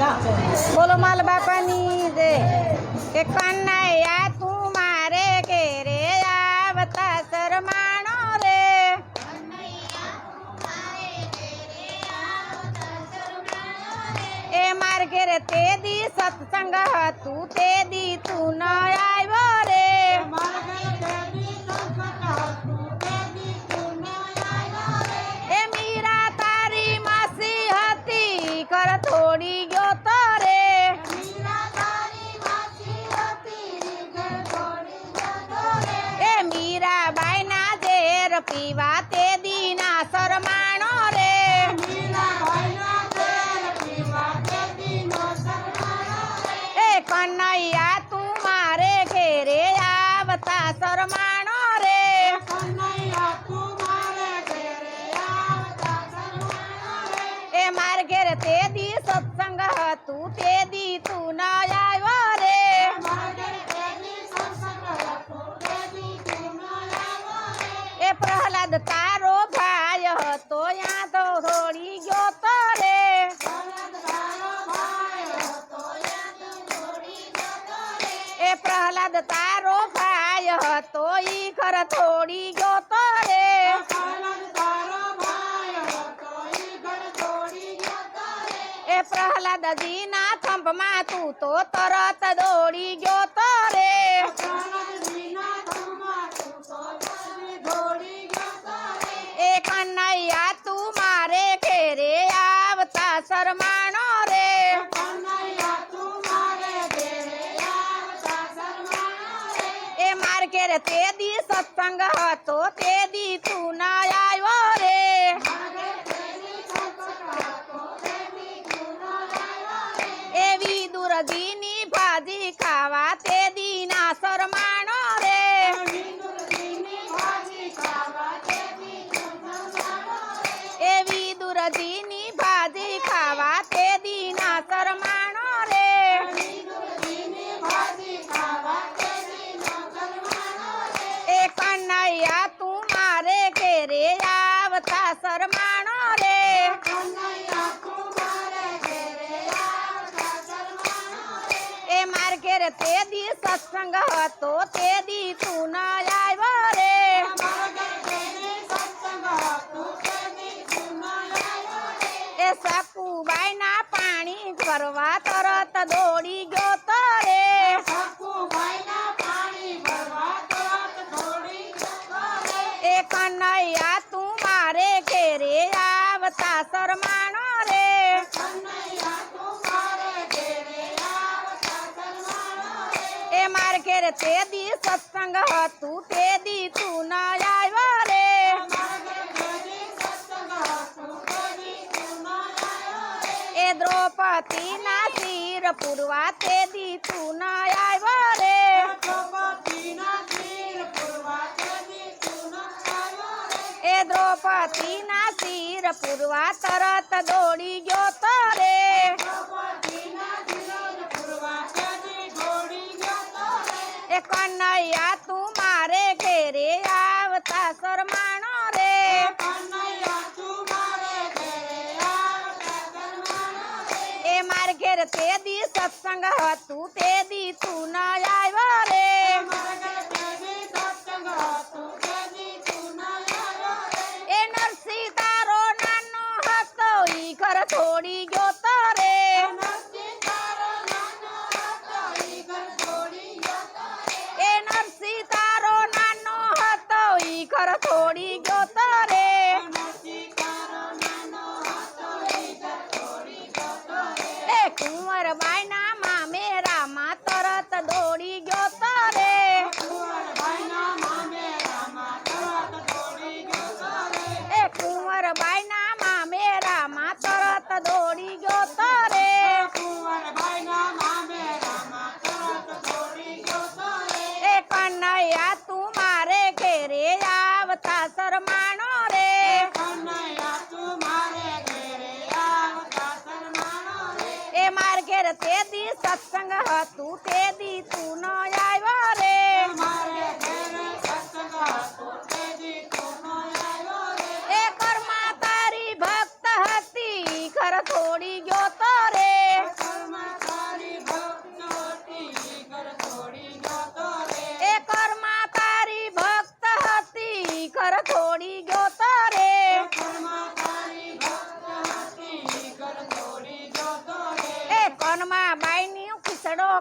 ગાતે બોલો માલ બાપણી દે કે કોન નય આ તું મારે કે રે આવતા સરમાણો રે મન ભીયા તું મારે કે રે આવતા સરમાણો રે એ મારે કે તે દી સત્સંગ હ તું તે દી તું ન આવો રે પીવા તે દીના શરમાણો રે એ કનૈયા તું મારે ઘેરે આવતા શરમાણો રે એ માર ઘેર તે દી સત્સંગ હતું તે દી તું ન આવ્યો તારો ભાઈ હતો યાદવ દોડી ગયો તો રે એ પ્રહલાદ તારો ભાઈ હતો ઈ ઘર થોડી ગયો તો રે એ પ્રહલાદજી ના થંભમાં તું તો તરત દોડી ગયો તો રે તે દી સત્સંગ હતો તે દી તું ના આવ્યો રે એવી દુરજીની ભાજી ખાવા તે દી ના શરમા શરમાણો રે એ માર ઘેર તે દી સત્સંગ હતો તે દી તું ન આવ્યો રે એ સકુબાઈ ના પાણી ભરવા તરત દોડી ગયો मार के रे तेदी सत्संग हो तू तेदी तू ना आयो रे द्रौपदी ना सिर पुरवा तेदी तू ना आयो रे द्रौपदी ना सिर पुरवा तरत दौड़ी गयो तो માર ઘેર તે દી સત્સંગ હતું તે દી તું ન આવ્યો રે માર ઘેર તે દી સત્સંગ હતું સરમાણો રે કનૈયા તું મારે ઘેરે આવતા સરમાણો રે એ માર ઘેર તે દી સત્સંગ હતું તે દી તું ન આવ્યો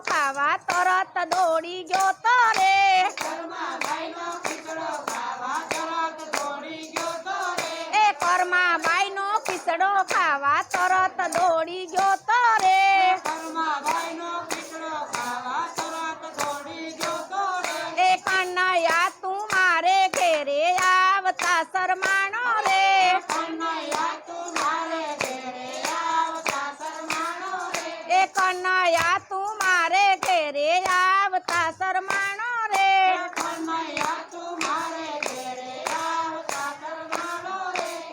ખાવા તરત દોડી ગયો તો એ કરમા બાઈ નો ખીચડો ખાવા તરત દોડી ગયો તો રે એ કનૈયા તું મારે ઘેરે આવતા શરમાણ આવતા શરમાણો રે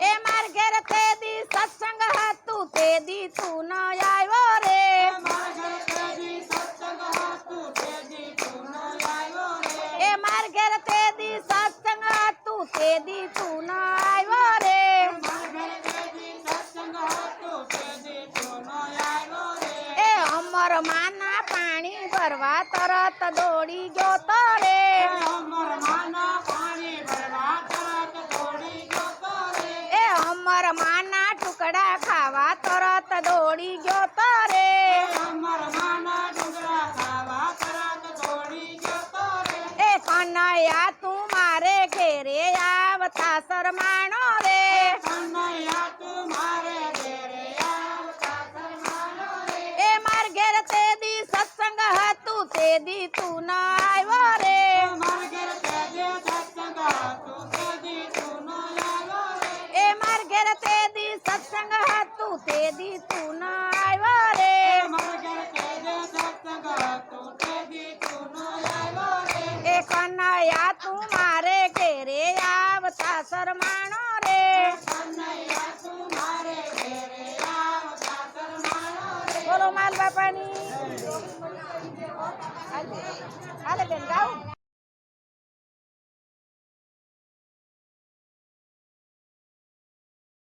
એ માર ઘેર તે દી સત્સંગ હતું તે દી તું ન આવ્યો રે એ માર ઘેર તે દી સત્સંગ હતું તે દી તું ન આવ્યો રે એ અમર માન ભરવા તરત દોડી ગયો તો રે એ અમર માના ટુકડા ખાવા તરત દોડી ગયો તો રે એ સનયા તું મારે ઘેરે આવતા શરમાણ તે દી તું ના આવ્યો રે એ માર ઘેર તે દી સત્સંગ હતું તે દી તું